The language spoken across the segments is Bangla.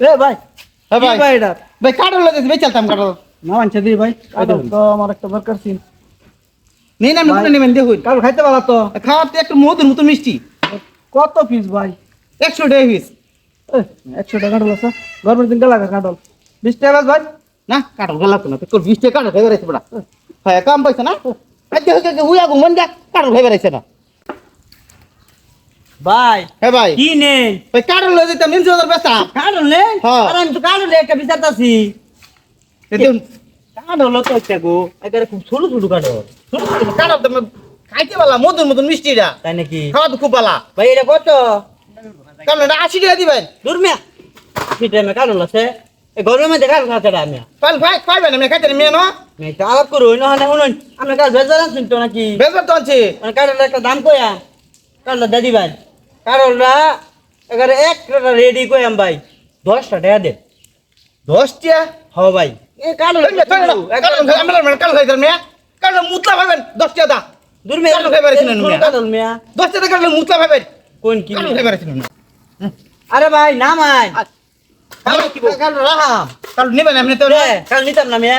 এ ভাই হ্যাঁ ভাই ভাই এটা? ভাই কাটল লাগছে ভাই চলতাম কাটল। না মানছে দি ভাই কাটো তো আমার একটা দরকার ছিল। নেই না ভাই। নেবেন দেখুন। কাটো খাইতে পারা তো। খাওয়াতে একটু মধুর মতো মিষ্টি। কত পিস ভাই? একশো টাকা পিস একশো টাকা কাটল আছে। গরমের দিন লাগা কাটল। বিশ টাকা ভাই? না কাটল গেল না তোর বিশ টাকা কাটল বড়া। হ্যাঁ কাম পাইছে না? আজকে হচ্ছে হুইয়া ঘুমন যা কাটল খাইবে রাখছে না। ভাই হ্যাঁ ভাই। কি নেই ভাই কাটল লয়ে যেতাম নিমশো হাজার বেচা কাটল নেই হ্যাঁ। আরে আমি তো কাটল একটা বিচারতাছি দেখুন কাটল তো একটা গো একেবারে খুব ছোট ছোট কাটল কাটল তো খাইতে পারলা মধুর মতন মিষ্টিটা। তাই নাকি? খাওয়া তো খুব ভালো ভাই এটা কত? কারণ এটা আশি টাকা দিবেন দূর মিয়া। কি টাইমে কাটল আছে মধ্যে কাটল খাচ্ছে আমি পাল ভাই খাইবেন আমি খাইতে মেয়ে ন? আমি তো আলাপ করো না হলে শুনুন। আমরা কাল বেজার আছেন তো নাকি? বেজার তো আনছে। একটা দাম কয়াম কারোর দাদি ভাই। কারোররা এবারে এক রেডি কয়াম ভাই? দশটা টাকা দে। দশটা? হ ভাই। কাল খাইতাম মেয়ে। কারণ মুতলা ভাবেন দশ দা। দূর মেয়ে কারোর খাইবার ছিল না মিয়া। কারোর মিয়া দশ টাকা মুতলা ভাবেন কোন কি? খাইবার আরে ভাই না মাই কারণ রাহাম। কারণ নেবেন আপনি তো কাল নিতাম না মিয়া।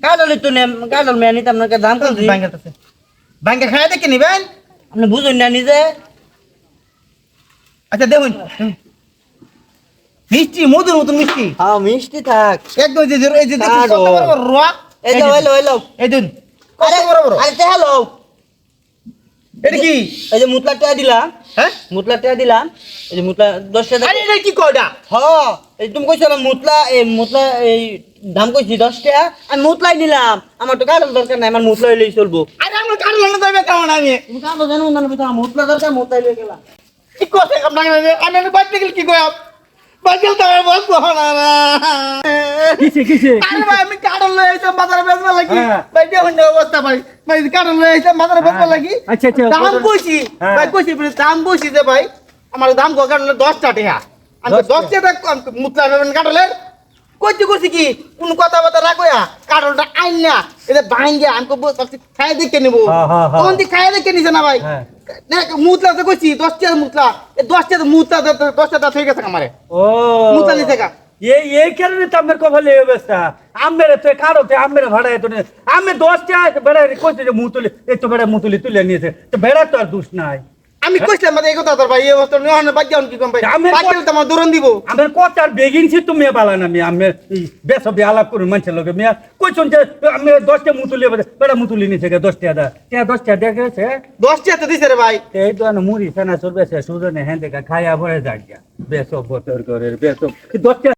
কারোর তো নে কারোর মিয়া নিতাম না কে দাম ব্যাংকে আছে ব্যাংকে খাই দেখে নিবেন? আপনি বুঝুন না নিজে। আচ্ছা দেখুন। মিষ্টি মধুর মতন মিষ্টি। হ্যাঁ মিষ্টি থাক। একদম এই যে এই যে দেখুন কারও। কত বড় বড় রোয়া। এই যাও এলো এলো এই দিন কত আরে বড় বড়। আরে হ্যালো। এটা কি? এই যে মুতলা টাকা দিলাম হ্যাঁ? মুতলা টাকা দিলাম এই যে মুতলা দশ টাকা। আরে এটা কি কয়টা? হ এই তুমি কইছো না মুতলা এই মুতলা এই দাম কইছি দশ টাকা। আমি মুতলাই নিলাম। আমার তো কারণ দরকার নাই আমার মুতলা হইলেই চলবো। আরে আমার কারণ না দেবে কেমন আমি। তুমি কারণ জানো না মুতলা দরকার মুতলাই লয়ে গেলাম। কি কথা আপনাকে আমি আমি বাইরে গেল কি কয়? বাইরে তো আমি বলব না না। কিসে কিসে? আরে ভাই আমি কারণ লয়ে আইতাম বাজারে বেচবা লাগি। হ্যাঁ। ভাই দেখুন অবস্থা ভাই। ভাই কারণ লয়ে আইতাম বাজারে বেচবা লাগি। আচ্ছা, আচ্ছা, দাম কইছি। হ্যাঁ। ভাই কইছি দাম কইছি যে ভাই আমার দাম কো কারণ 10 টাকা আমি দশ 10 টাকা মুতলা নেবেন কাটলের কইতে কইছি কি কোন কথা বাতা রাখোয়া কারণটা আইন না এটা ভাঙ্গে আমি কো খাই দেখে নেব। হ্যাঁ, হ্যাঁ, হ্যাঁ। কোন দিক খাই দেখে নিছে না ভাই? হ্যাঁ। না মুতলা তো কইছি 10 টাকা মুতলা। এই 10 টাকা মুতলা 10 টাকা হয়ে গেছে আমারে। ও। মুতলা নিছে কা এই এই কারণে তো আমার কপালে এই অবস্থা। আমের তো কারও তো আমের ভাড়া এত নেই আমি দশটা বেড়া কইছে যে মুতুলি এই তো বেড়া মুতুলি তুলে নিয়েছে। তো বেড়া তো আর দোষ নাই। আমি কইছিলাম মানে এই কথা তোর ভাই এই অবস্থা নিয়ে অন্য বাদ যাও কি কম ভাই? আমি বাদ গেলে তো আমার দূরন দিব। আমার কথার বেগিনছি তুমি বালা না আমি আমি বেসবে আলাপ করুন মানুষের লোকে। মিয়া কইছেন যে আমি দশটা মুতুলি বেড়া মুতুলি নিয়েছে গে দশটা দা। কে দশটা দেখেছে 10 টাকা তো দিছে রে ভাই। এই তো না মুড়ি ফেনা চলবে সুজনে হ্যাঁ দেখা খাইয়া ভরে যাক বেসব বতর করে বেসব। দশটা